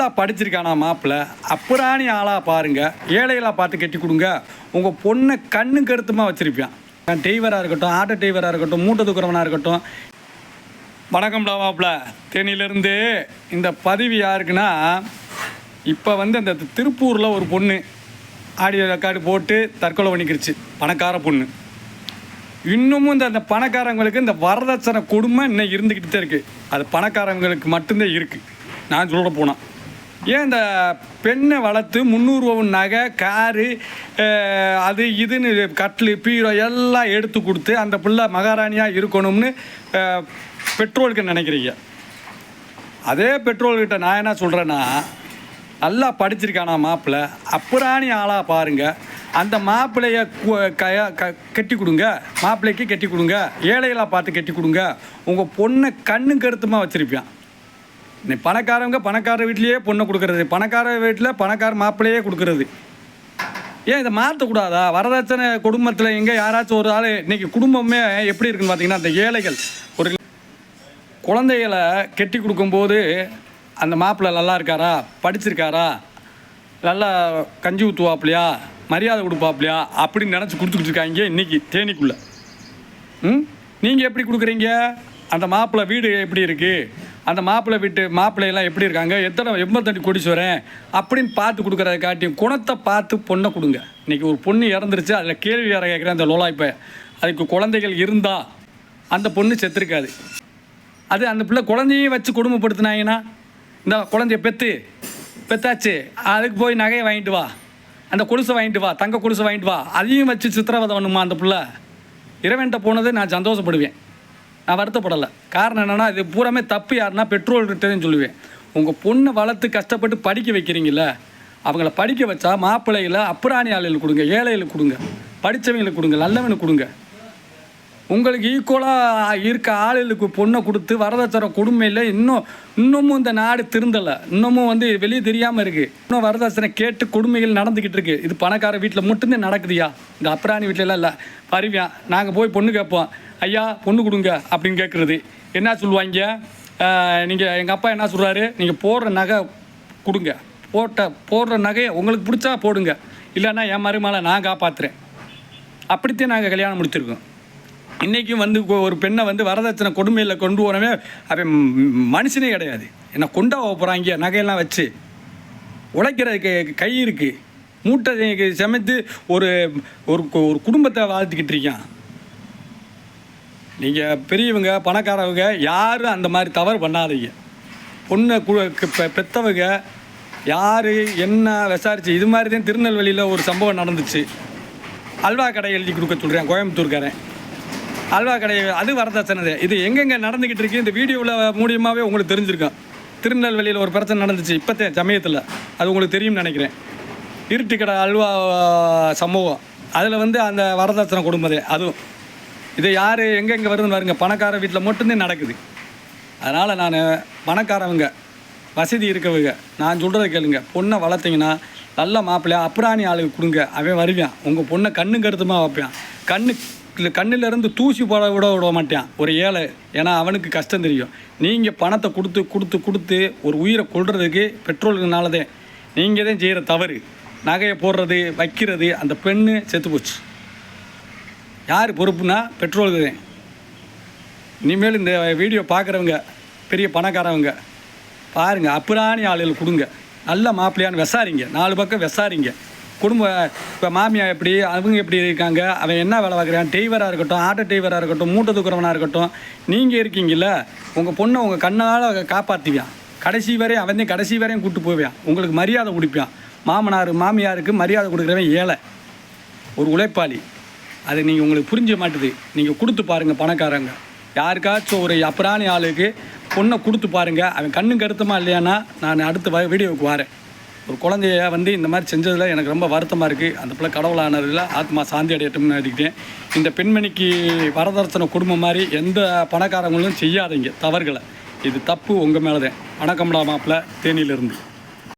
நல்லா படிச்சிருக்கானா மாப்பிள்ள அப்புறாணி ஆளாக பாருங்க. ஏழைகளாக பார்த்து கட்டி கொடுங்க. உங்கள் பொண்ணை கண்ணு கருத்துமாக வச்சுருப்பான். டெய்வராக இருக்கட்டும் ஆட்டோ டெய்வராக இருக்கட்டும் மூட்டை தூக்குறவனாக இருக்கட்டும். வணக்கம்டா மாப்பிள்ள தேனியிலேருந்து இந்த பதிவு யாருக்குன்னா இப்போ வந்து அந்த திருப்பூரில் ஒரு பொண்ணு. ஆடியோ ரெக்கார்டு போட்டு தற்கொலை பண்ணிக்கிருச்சு. பணக்கார பொண்ணு. இன்னமும் இந்த அந்த பணக்காரங்களுக்கு இந்த வரதட்சணை கொடுமை இன்னும் இருந்துக்கிட்டு தான் இருக்குது அது பணக்காரங்களுக்கு மட்டும்தான் இருக்குது நான் சொல்ல போனால் ஏன் இந்த பெண்ணை வளர்த்து முந்நூறுவா நகை காரு அது இதுன்னு கட்லு பீரோ எல்லாம் எடுத்து கொடுத்து அந்த பிள்ளை மகாராணியாக இருக்கணும்னு பெட்ரோலுக்கு நினைக்கிறீங்க. அதே பெட்ரோல்கிட்ட நான் என்ன சொல்கிறேன்னா நல்லா படிச்சிருக்கானா மாப்பிள்ளை அப்புறாணி ஆளாக பாருங்க. அந்த மாப்பிள்ளைய கு- க- கட்டி கொடுங்க. மாப்பிள்ளைக்கு கட்டி கொடுங்க. ஏழைகளாக பார்த்து கட்டி கொடுங்க. உங்கள் பொண்ணை கண்ணு கருத்துமாக வச்சுருப்பேன். நீ பணக்காரவங்க பணக்கார வீட்லேயே பொண்ணை கொடுக்குறது. பணக்கார வீட்டில் பணக்கார மாப்பிள்ளையே கொடுக்குறது. ஏன் இதை மாற்றக்கூடாதா வரதட்சணை குடும்பத்தில் எங்கே யாராச்சும் ஒரு ஆள் இன்றைக்கி குடும்பமே எப்படி இருக்குன்னு பார்த்தீங்கன்னா அந்த ஏழைகள். ஒரு குழந்தைகளை கெட்டி கொடுக்கும்போது அந்த மாப்பிள்ளை நல்லா இருக்காரா? படிச்சிருக்காரா? நல்லா கஞ்சி ஊற்றுவாப்பிலையா மரியாதை கொடுப்பாப்பிலையா அப்படின்னு நினச்சி கொடுத்துக்கிட்டு இருக்காங்க இன்றைக்கி தேனிக்குள்ளே. ம்? நீங்கள் எப்படி கொடுக்குறீங்க? அந்த மாப்பிள்ளை வீடு எப்படி இருக்குது அந்த மாப்பிள்ளை வீட்டு மாப்பிள்ளையெல்லாம் எப்படி இருக்காங்க? எத்தனை எண்பத்தஞ்சு வரேன் அப்படின்னு பார்த்து கொடுக்குறத காட்டியும் குணத்தை பார்த்து பொண்ணை கொடுங்க. இன்றைக்கி ஒரு பொண்ணு இறந்துருச்சு அதில் கேள்வி வேற கேட்குறேன் அந்த லோலாய்ப்பை அதுக்கு குழந்தைகள் இருந்தால் அந்த பொண்ணு செத்துருக்காது. அது அந்த பிள்ளை குழந்தையும் வச்சு கொடுமைப்படுத்தினாங்கன்னா இந்த குழந்தைய பெற்று பெத்தாச்சு அதுக்கு போய் நகையை வாங்கிட்டு வா. அந்த கொலுசை வாங்கிட்டு வா தங்க கொலுசை வாங்கிட்டு வா. அதையும் வச்சு சித்திரவதை பண்ணுமா அந்த பிள்ளை? இறைவன்ட்ட போனது நான் சந்தோஷப்படுவேன். நான் வருத்தப்படலை. காரணம் என்னென்னா இது பூராமே தப்பு யாருன்னா பெட்ரோல் கிட்டதுன்னு சொல்லுவேன். உங்கள் பொண்ணை வளர்த்து கஷ்டப்பட்டு படிக்க வைக்கிறீங்கள அவங்கள படிக்க வச்சா மாப்பிள்ளைகளை அப்புறாணி ஆளுகளுக்கு கொடுங்க ஏழைகளுக்கு கொடுங்க படித்தவங்களுக்கு கொடுங்க நல்லவனுக்கு கொடுங்க. உங்களுக்கு ஈக்குவலாக இருக்க ஆளுகளுக்கு பொண்ணை கொடுத்து வரதட்சணை கொடுமையில் இன்னும் இன்னமும் இந்த நாடு திருந்தலை. இன்னமும் வந்து வெளியே தெரியாமல் இருக்குது இன்னும் வரதட்சணை கேட்டு கொடுமைகள் நடந்துக்கிட்டு இருக்குது இது பணக்கார வீட்டில் மட்டும்தான் நடக்குதுயா? இந்த அப்புறாணி வீட்டிலலாம் இல்லை. பருவியான் நாங்கள் போய் பொண்ணு கேட்போம். ஐயா பொண்ணு கொடுங்க அப்படின்னு கேட்குறது என்ன சொல்லுவாங்க? நீங்கள் எங்கள் அப்பா என்ன சொல்கிறாரு நீங்கள் போடுற நகை கொடுங்க. போட்ட போடுற நகையை உங்களுக்கு பிடிச்சா போடுங்க. இல்லைன்னா என் மருமகளை நான் காப்பாற்றுறேன் அப்படித்தான் நாங்கள் கல்யாணம் முடிச்சிருக்கோம். இன்றைக்கும் வந்து ஒரு பெண்ணை வந்து வரதட்சணை கொடுமையில் கொண்டு போனவே அவன் மனுஷனே கிடையாது. என்னை கொண்டா போகிறாங்க நகையெல்லாம் வச்சு. உழைக்கிறதுக்கு கை இருக்குது மூட்டை சமைத்து ஒரு ஒரு ஒரு குடும்பத்தை வாழ்த்துக்கிட்டு இருக்கான். நீங்கள் பெரியவங்க பணக்காரவங்க யாரும் அந்த மாதிரி தவறு பண்ணாதீங்க. பொண்ணை கு பெ- யார் என்ன விசாரிச்சு இது மாதிரி தான் திருநெல்வேலியில் ஒரு சம்பவம் நடந்துச்சு. அல்வா கடை எழுதி கொடுக்க சொல்கிறேன் கோயம்புத்தூர்காரன். அல்வா கடை அது வரதட்சணை இது எங்கெங்கே நடந்துக்கிட்டு இருக்கு இந்த வீடியோவில் மூலியமாகவே உங்களுக்கு தெரிஞ்சிருக்கும் திருநெல்வேலியில் ஒரு பிரச்சனை நடந்துச்சு இப்போத்தே சமயத்தில். அது உங்களுக்கு தெரியும்னு நினைக்கிறேன். இருட்டு கடை அல்வா சம்பவம். அதில் வந்து அந்த வரதட்சணை கொடுமதே அதுவும். இது யார் எங்கெங்கே வருதுன்னு பாருங்க பணக்கார வீட்டில் மட்டும்தான் நடக்குது. அதனால் நான் பணக்காரவங்க வசதி இருக்கவங்க நான் சொல்கிறத கேளுங்க. பொண்ணை வளர்த்தீங்கன்னா நல்ல மாப்பிள்ளையா அப்புறாணி ஆளுக்கு கொடுங்க. அவன் வருவான். உங்கள் பொண்ணை கண்ணு கருத்துமாக வைப்பான். கண்ணு கண்ணிலேருந்து தூசி போட விட விட மாட்டான். ஒரு ஏழை. ஏன்னா அவனுக்கு கஷ்டம் தெரியும். நீங்கள் பணத்தை கொடுத்து கொடுத்து கொடுத்து ஒரு உயிரை கொள்றதுக்கு பெட்ரோலுக்குனாலதே நீங்கள் தான் செய்கிற தவறு. நகையை போடுறது வைக்கிறது அந்த பெண்ணு செத்து போச்சு. யார் பொறுப்புனா பெட்ரோலுக்கு தான். இனிமேல் இந்த வீடியோ பார்க்குறவங்க பெரிய பணக்காரவங்க பாருங்கள் அப்புறாணி ஆளுகள் கொடுங்க. நல்ல மாப்பிள்ளையான்னு விசாரிங்க. நாலு பக்கம் விசாரிங்க. குடும்ப இப்போ மாமியா எப்படி அவங்க எப்படி இருக்காங்க அவன் என்ன வேலை பார்க்குறான் டெய்வராக இருக்கட்டும் ஆட்டோ டெய்வராக இருக்கட்டும் மூட்டை தூக்குறவனாக இருக்கட்டும் நீங்கள் இருக்கீங்கல்ல உங்கள் பொண்ணை உங்கள் கண்ணால் காப்பாற்றுவியான் கடைசி வரையும் அவன் கடைசி வரையும் கூப்பிட்டு போவான் உங்களுக்கு மரியாதை கொடுப்பான் மாமனார் மாமியாருக்கு மரியாதை கொடுக்குறவன் ஏழை. ஒரு உழைப்பாளி. அது நீங்கள் உங்களுக்கு புரிஞ்ச மாட்டுது. நீங்கள் கொடுத்து பாருங்கள் பணக்காரங்க. யாருக்காச்சும் ஒரு அப்புறாணி ஆளுக்கு பொண்ணை கொடுத்து பாருங்கள் அவன் கண்ணு கருத்தமா இல்லையானா நான் அடுத்த வ- வீடியோவுக்கு வரேன். ஒரு குழந்தைய வந்து இந்த மாதிரி செஞ்சதில் எனக்கு ரொம்ப வருத்தமாக இருக்குது அந்த பிள்ளை கடவுளானதில் ஆத்மா சாந்தி அடையட்டும்னு எழுதிக்கிட்டேன் இந்த பெண்மணிக்கு வரதரசன குடும்பம் மாதிரி எந்த பணக்காரங்களும் செய்யாதீங்க. தவறுகளை. இது தப்பு உங்கள் மேலே தான் வணக்கம்டா மாப்பிள்ள. தேனியிலிருந்து.